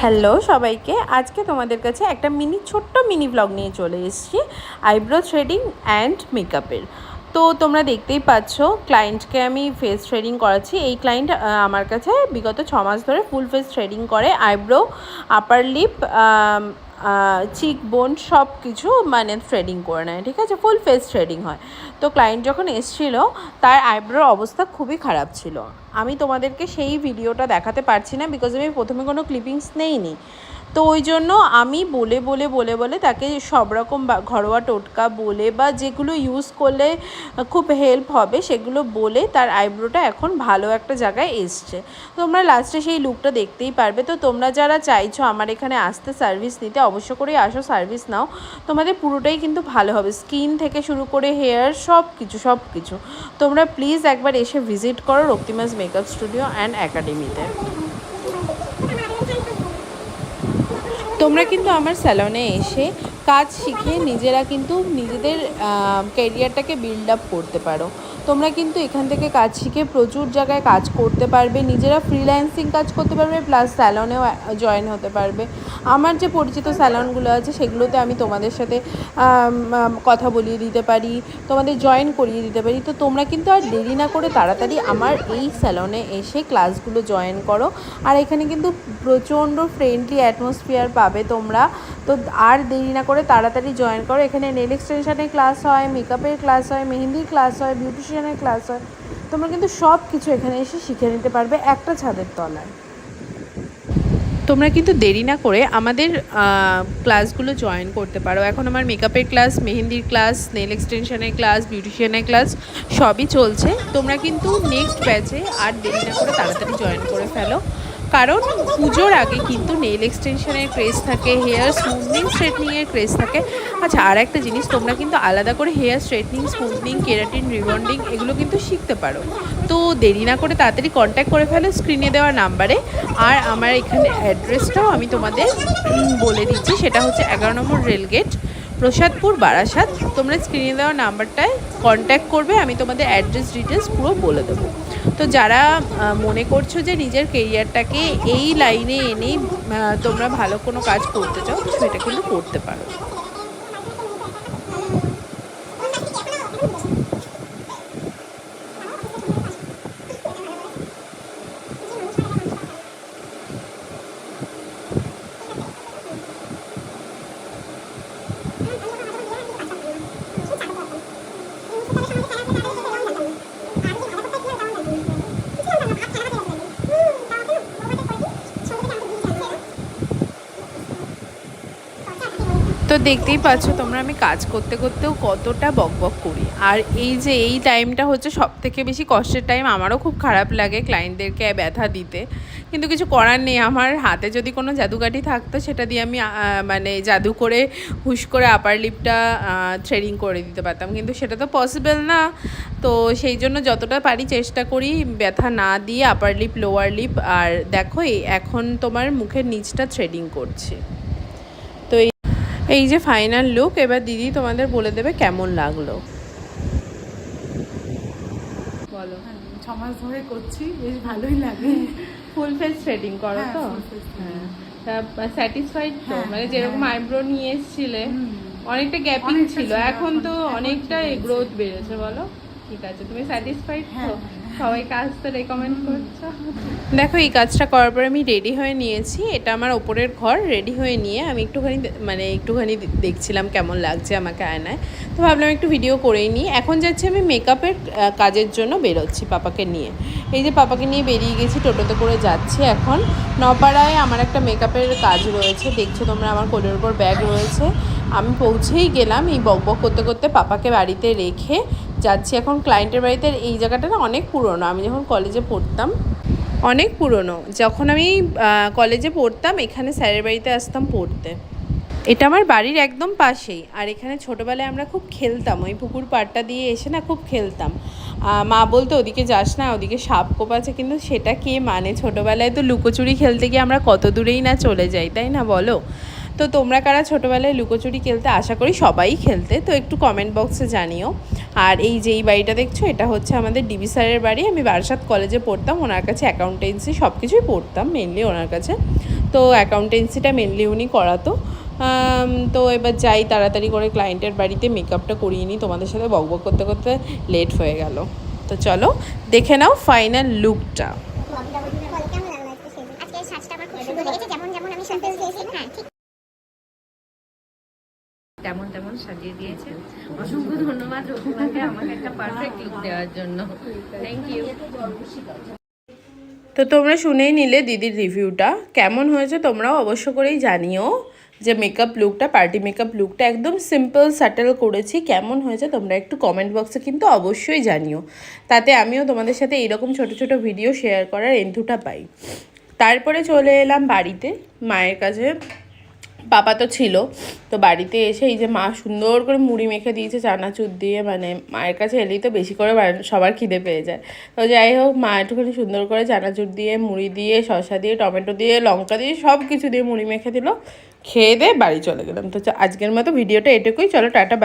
Hello সবাইকে। আজকে তোমাদের কাছে একটা মিনি, ছোট্ট মিনি ব্লগ নিয়ে চলে এসেছি আইব্রো থ্রেডিং অ্যান্ড মেকআপের তো তোমরা দেখতেই পাচ্ছ ক্লায়েন্টকে আমি ফেস থ্রেডিং করাচ্ছি। এই ক্লায়েন্ট আমার কাছে বিগত ছ মাস ধরে ফুল ফেস থ্রেডিং করে eyebrow upper lip cheek bone সব কিছু মানে থ্রেডিং করে নেয়, ঠিক আছে? ফুল ফেস থ্রেডিং হয়। তো ক্লায়েন্ট যখন এসছিল, তার আইব্রোর অবস্থা খুবই খারাপ ছিল। আমি তোমাদেরকে সেই ভিডিওটা দেখাতে পারছি না বিকজ আমি প্রথমে কোনো ক্লিপিংস নেইনি। তো ওই জন্য আমি বলে বলে বলে বলে তাকে সব রকম ঘরোয়া টোটকা বলে বা যেগুলো ইউজ করলে খুব হেল্প হবে সেগুলো বলে তার আইব্রোটা এখন ভালো একটা জায়গায় এসছে। তোমরা লাস্টে সেই লুকটা দেখতেই পারবে। তো তোমরা যারা চাইছো আমার এখানে আসতে সার্ভিস নিতে অবশ্য করেই আসো সার্ভিস নাও। তোমাদের পুরোটাই কিন্তু ভালো হবে। স্কিন থেকে শুরু করে হেয়ার সব কিছু সব কিছু তোমরা প্লিজ একবার এসে ভিজিট করো রক্তিমাস মেকআপ স্টুডিও অ্যান্ড একাডেমিতে তোমরা কিন্তু আমার স্যালনে এসে কাজ শিখে নিজেরা কিন্তু নিজেদের ক্যারিয়ারটাকে বিল্ড আপ করতে পারো। তোমরা কিন্তু এখান থেকে কাজ শিখে প্রচুর জায়গায় কাজ করতে পারবে। নিজেরা ফ্রিল্যান্সিং কাজ করতে পারবে প্লাস স্যালনেও জয়েন হতে পারবে। আমার যে পরিচিত স্যালনগুলো আছে, সেগুলোতে আমি তোমাদের সাথে কথা বলিয়ে দিতে পারি, তোমাদের জয়েন করিয়ে দিতে পারি। তো তোমরা কিন্তু আর দেরি না করে তাড়াতাড়ি আমার এই স্যালনে এসে ক্লাসগুলো জয়েন করো। আর এখানে কিন্তু প্রচণ্ড ফ্রেন্ডলি অ্যাটমসফিয়ার পাবে তোমরা। তো আর দেরি না করে তাড়াতাড়ি জয়েন করো। এখানে নেল এক্সটেনশনের ক্লাস হয় মেকআপের ক্লাস হয়, মেহেন্দির ক্লাস হয় বিউটিশিয়ানের ক্লাস হয়, তোমরা কিন্তু সব কিছু এখানে এসে শিখে নিতে পারবে একটা ছাদের তলায়। তোমরা কিন্তু দেরি না করে আমাদের ক্লাসগুলো জয়েন করতে পারো। এখন আমার মেকআপের ক্লাস মেহেন্দির ক্লাস নেল এক্সটেনশনের ক্লাস বিউটিশিয়ানের ক্লাস সবই চলছে। তোমরা কিন্তু নেক্সট ব্যাচে আর দেরি না করে তাড়াতাড়ি জয়েন করে ফেলো। কারণ পুজোর আগে কিন্তু নেল এক্সটেনশনের ক্রেজ থাকে হেয়ার স্মুথনিং স্ট্রেটনিংয়ের ক্রেজ থাকে। আচ্ছা আর একটা জিনিস, তোমরা কিন্তু আলাদা করে hair straightening smoothing keratin rebonding এগুলো কিন্তু শিখতে পারো। তো দেরি না করে তাড়াতাড়ি কন্ট্যাক্ট করে ফেলো স্ক্রিনে দেওয়া নাম্বারে আর আমার এখানে অ্যাড্রেসটাও আমি তোমাদের বলে দিচ্ছি, সেটা হচ্ছে এগারো নম্বর রেলগেট প্রসাদপুর, বারাসাত। তোমরা স্ক্রিনে দেওয়া নাম্বারটায় কন্ট্যাক্ট করবে, আমি তোমাদের অ্যাড্রেস ডিটেলস পুরো বলে দেবো। তো যারা মনে করছ যে নিজের কেরিয়ারটাকে এই লাইনে এনেই তোমরা ভালো কোনো কাজ করতে চাও, সেটা কিন্তু করতে পারো। তো দেখতেই পাচ্ছ তোমরা আমি কাজ করতে করতেও কতটা বকবক করি। আর এই যে এই টাইমটা হচ্ছে সব থেকে বেশি কষ্টের টাইম আমারও খুব খারাপ লাগে ক্লায়েন্টদেরকে ব্যথা দিতে। কিন্তু কিছু করার নেই, আমার হাতে যদি কোনো জাদুকাঠি থাকতো, সেটা দিয়ে আমি মানে জাদু করে হুশ করে আপার লিপটা থ্রেডিং করে দিতে পারতাম। কিন্তু সেটা তো পসিবল না। তো সেই জন্য যতটা পারি চেষ্টা করি ব্যথা না দিয়ে আপার লিপ লোয়ার লিপ আর দেখো এখন তোমার মুখের নিচটা থ্রেডিং করছি। এই যে ফাইনাল লুক এবার দিদি তোমাদের বলে দেবে কেমন লাগল। বলো। হ্যাঁ, ছ মাস ধরে করছি বেশ ভালোই লাগে। ফুল ফেস থ্রেডিং করো হ্যাঁ, তো? স্যাটিসফাইড তো হ্যাঁ, মানে যেরকম। আইব্রো নিয়ে এসেছিলে অনেকটা গ্যাপিং ছিল। এখন তো অনেকটা গ্রোথ বেড়েছে বলো। ঠিক আছে তুমি স্যাটিসফাইড তো। সবাই কাজ তো রেকমেন্ড করছ? দেখো, এই কাজটা করার পর আমি রেডি হয়ে নিয়েছি। এটা আমার ওপরের ঘর রেডি হয়ে নিয়ে আমি একটুখানি মানে একটুখানি দেখছিলাম কেমন লাগছে আমাকে আয়নায়। তো ভাবলাম একটু ভিডিও করেই নিই। এখন যাচ্ছি আমি মেকআপের কাজের জন্য বেরোচ্ছি পাপাকে নিয়ে। এই যে পাপাকে নিয়ে বেরিয়ে গেছি, টোটোতে করে যাচ্ছি এখন। নপাড়ায় আমার একটা মেকআপের কাজ রয়েছে। দেখছ তোমরা, আমার কোলের উপর ব্যাগ রয়েছে। আমি পৌঁছেই গেলাম এই বক বক করতে করতে পাপাকে বাড়িতে রেখে। যাচ্ছি। এখন ক্লায়েন্টের বাড়িতে এই জায়গাটা না অনেক পুরনো। আমি যখন কলেজে পড়তাম, অনেক পুরনো। যখন আমি কলেজে পড়তাম, এখানে স্যারের বাড়িতে আসতাম পড়তে। এটা আমার বাড়ির একদম পাশেই। আর এখানে ছোটোবেলায় আমরা খুব খেলতাম। ওই পুকুর পাড়টা দিয়ে এসে না খুব খেলতাম। মা বলতো, ওদিকে যাস না, ওদিকে সাপ কোপ আছে কিন্তু সেটা কে মানে? ছোটোবেলায় তো লুকোচুরি খেলতে গিয়ে আমরা কত দূরেই না চলে যাই, তাই না বলো? তো তোমরা কারা ছোটোবেলায় লুকোচুরি খেলতে? আশা করি সবাই খেলতে। তো একটু কমেন্ট বক্সে জানিও। আর এই যে এই বাড়িটা দেখছ, এটা হচ্ছে আমাদের ডিবি স্যারের বাড়ি। আমি বারাসাত কলেজে পড়তাম। ওনার কাছে অ্যাকাউন্টেন্সি সব কিছুই পড়তাম মেনলি ওনার কাছে। তো অ্যাকাউন্টেন্সিটা মেনলি উনি করাতো। তো এবার যাই তাড়াতাড়ি করে ক্লায়েন্টের বাড়িতে মেকআপটা করিয়ে নিই। তোমাদের সাথে বকবক করতে করতে লেট হয়ে গেল। তো চলো, দেখে নাও ফাইনাল লুকটা তেমন তেমন সাজিয়ে দিয়েছে। অসংখ্য ধন্যবাদ রঘুমাকে আমাকে একটা পারফেক্ট লুক দেওয়ার জন্য। থ্যাংক ইউ তো তোমরা শুনেই নিলে দিদির রিভিউটা। কেমন হয়েছে তোমরাও অবশ্য করেই জানিও যে মেকআপ লুকটা পার্টি মেকআপ লুকটা একদম সিম্পল স্যাটেল করেছি। কেমন হয়েছে তোমরা একটু কমেন্ট বক্সে কিন্তু অবশ্যই জানিও। তাতে আমিও তোমাদের সাথে এইরকম ছোট ছোট ভিডিও শেয়ার করার এন্থুটা পাই। তারপরে চলে এলাম বাড়িতে, মায়ের কাছে। পাপা তো ছিল, তো বাড়িতে এসে এই যে মা সুন্দর করে মুড়ি মেখে দিয়েছে চানাচুর দিয়ে মানে মায়ের কাছে এলেই তো বেশি করে সবার খিদে পেয়ে যায়। তো যাই হোক, মা একটুখানি সুন্দর করে চানাচুর দিয়ে, মুড়ি দিয়ে, শসা দিয়ে, টমেটো দিয়ে, লঙ্কা দিয়ে সব কিছু দিয়ে মুড়ি মেখে দিল, খেয়ে দিয়ে বাড়ি চলে গেলাম। তো আজকের মতো ভিডিওটা এটুকুই, চলো টাটা